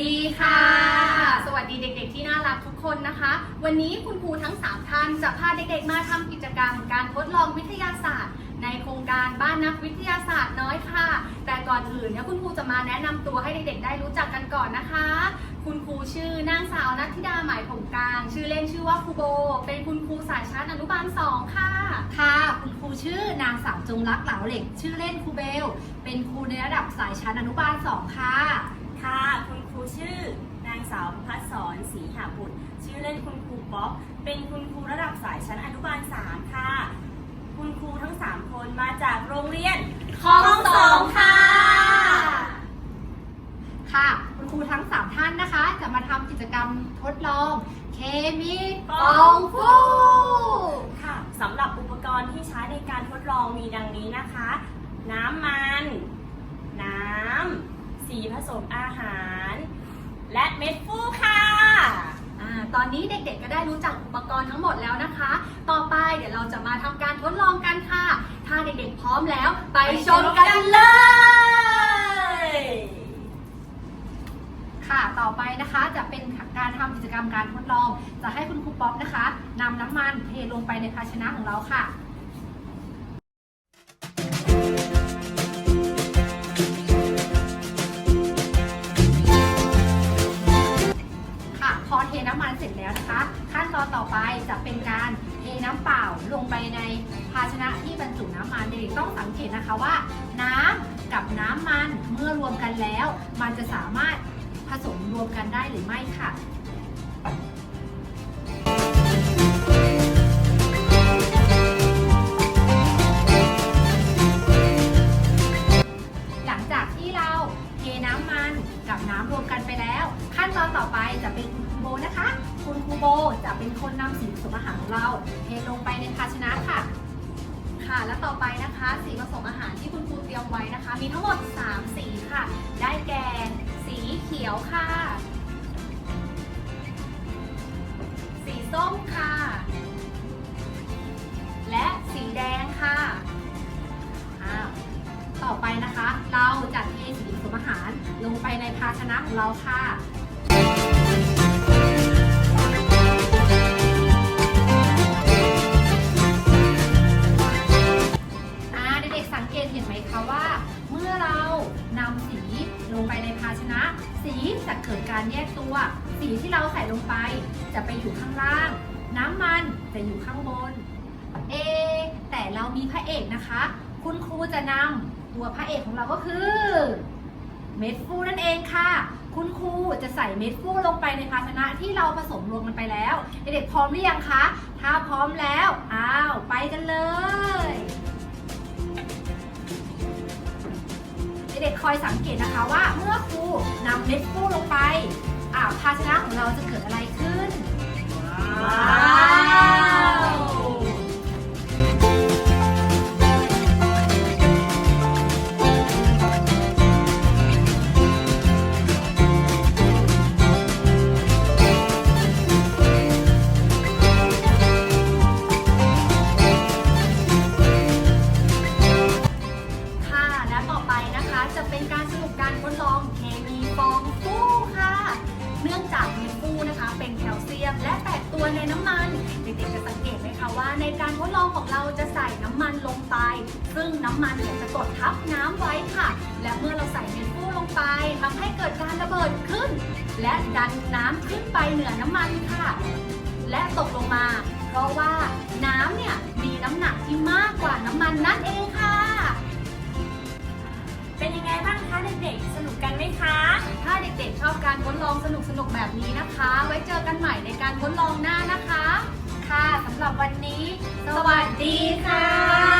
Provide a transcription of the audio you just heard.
ดีค่ะ สวัสดีเด็กๆ ที่น่ารักทุกคนนะคะ วันนี้คุณครูทั้ง 3 ท่านจะพาเด็กๆ มาทำกิจกรรมการทดลองวิทยาศาสตร์ ในโครงการบ้านนักวิทยาศาสตร์น้อยค่ะ แต่ก่อนอื่นเนี่ยคุณครูจะมาแนะนำตัวให้เด็กๆ ได้รู้จักกันก่อนนะคะ คุณครูชื่อนางสาวนัทธิดาหมายผงกลาง ชื่อเล่นชื่อว่าครูโบ เป็นคุณครูสายชั้นอนุบาลสองค่ะ ค่ะ คุณครูชื่อนางสาวจงรักเหลาเหล็ก ชื่อเล่นครูเบล เป็นครูในระดับสายชั้นอนุบาลสองค่ะ ค่ะ คุณครูชื่อนางสาวประพัฒสอนศรีหาบุตร ชื่อเล่นคุณครูป๊อปเป็นคุณครูระดับสายชั้นอนุบาล3ค่ะ คุณครูทั้ง3คนมาจากโรงเรียนคลองสองค่ะ ค่ะคุณครูทั้ง3ท่านนะคะ จะมาทำกิจกรรมทดลอง เคมีฟองฟูค่ะสำหรับอุปกรณ์ที่ใช้ในการทดลองมีดังนี้นะคะ น้ำมัน น้ำ สีผสมอาหาร และเม็ดฟูค่ะอ่าตอนนี้เด็กๆก็ได้รู้จักอุปกรณ์ทั้งหมดแล้วนะคะ ต่อไปเดี๋ยวเราจะมาทำการทดลองกันค่ะ ถ้าเด็กๆพร้อมแล้วไปชมกันเลย ค่ะ ต่อไปนะคะจะเป็นการทำกิจกรรมการทดลอง จะให้คุณครูป๊อปนะคะนำน้ำมันเทลงไปในภาชนะของเราค่ะค่ะ น้ำเปล่าลงไปในภาชนะที่บรรจุน้ำมันเด็กๆต้องสังเกตนะคะว่า น้ำกับน้ำมันเมื่อรวมกันแล้ว มันจะสามารถผสมรวมกันได้หรือไม่ค่ะ น้ำมันกับน้ำรวมกันไปแล้ว ขั้นตอนต่อไปจะเป็นคุณครูโบนะคะ คุณครูโบจะเป็นคนนำสีผสมอาหารของเราเทลงไปในภาชนะค่ะ ค่ะและต่อไปนะคะสีผสมอาหารที่คุณครูเตรียมไว้นะคะ มีทั้งหมด 3 สีค่ะ ได้แก่สีเขียวค่ะ สีส้มค่ะ และสีแดงค่ะ ต่อไปนะคะ เราจะเทสี อาหารลงไปในภาชนะของเราค่ะอ่าเด็กๆสังเกตเห็นไหมคะว่า เมื่อเรานำสีลงไปในภาชนะ สีจะเกิดการแยกตัว สีที่เราใส่ลงไป จะไปอยู่ข้างล่าง น้ำมันจะอยู่ข้างบน เอ แต่เรามีพระเอกนะคะ คุณครูจะนำตัวพระเอกของเราก็คือ เม็ดฟูนั่นเองค่ะ คุณครูจะใส่เม็ดฟูลงไปในภาชนะที่เราผสมรวมกันไปแล้ว เด็กๆพร้อมหรือยังคะ ถ้าพร้อมแล้ว อ้าว ไปกันเลย เด็กๆคอยสังเกตนะคะว่าเมื่อครูนำเม็ดฟูลงไป อ่าภาชนะของเราจะเกิดอะไรขึ้น ว้าว นื่องจากมีฟูนะคะ เป็นแคลเซียม และแตกตัวในน้ำมันเด็กๆจะสังเกตไหมคะว่า ในการทดลองของเราจะใส่น้ำมันลงไป ซึ่งน้ำมันเนี่ยจะกดทับน้ำไว้ค่ะ และเมื่อเราใส่เม็ดฟูลงไปทำให้เกิดการระเบิดขึ้น และดันน้ำขึ้นไปเหนือน้ำมันค่ะ และตกลงมา เพราะว่าน้ำเนี่ยมีน้ำหนักที่มากกว่าน้ำมันนั่นเองค่ะ เป็นยังไงบ้างคะเด็กๆ สนุกกันไหมคะ ด็กๆชอบการทดลองสนุกๆแบบนี้นะคะ ไว้เจอกันใหม่ในการทดลองหน้านะคะ ค่ะสำหรับวันนี้ สวัสดีค่ะ